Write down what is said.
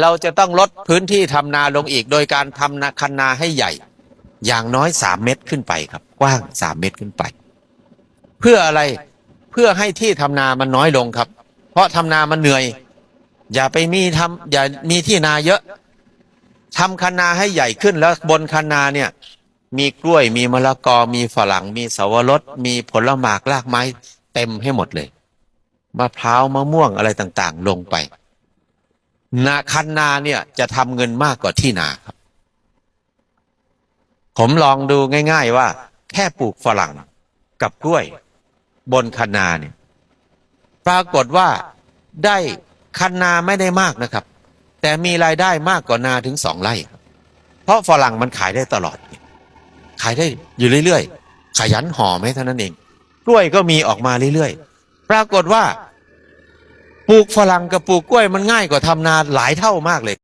เราจะต้องลดพื้นที่ทำนาลงอีก โดยการทำนาคันนาให้ใหญ่ อย่างน้อยสามเมตรขึ้นไปครับ กว้างสามเมตรขึ้นไป เพื่ออะไรเพื่อให้ที่ทำนามันน้อยลงครับ เพราะทำนามันเหนื่อย อย่าไปมีทำอย่ามีที่นาเยอะทำคันนาให้ใหญ่ขึ้นแล้วบนคันนาเนี่ย มีกล้วยมีมะละกอมีฝรั่ง มีสวรสมีผลหมากรากไม้ เต็มให้หมดเลยมะพร้าวมะม่วงอะไรต่างๆ ลงไป นาคันนาเนี่ยจะทำเงินมากกว่าที่นาครับ ผมลองดูง่าย ๆ ว่า แค่ปลูกฝรั่งกับกล้วย บนคันนาเนี่ย ปรากฏว่าได้คันนาไม่ได้มากนะครับ แต่มีรายได้มากกว่านาถึงสองไร่ เพราะฝรั่งมันขายได้ตลอด ขายได้อยู่เรื่อยๆขยันห่อไหมเท่านั้นเอง กล้วยก็มีออกมาเรื่อยๆ ปรากฏว่า ลูกฝรั่งกับปลูกกล้วยมันง่ายกว่าทำนาหลายเท่ามากเลย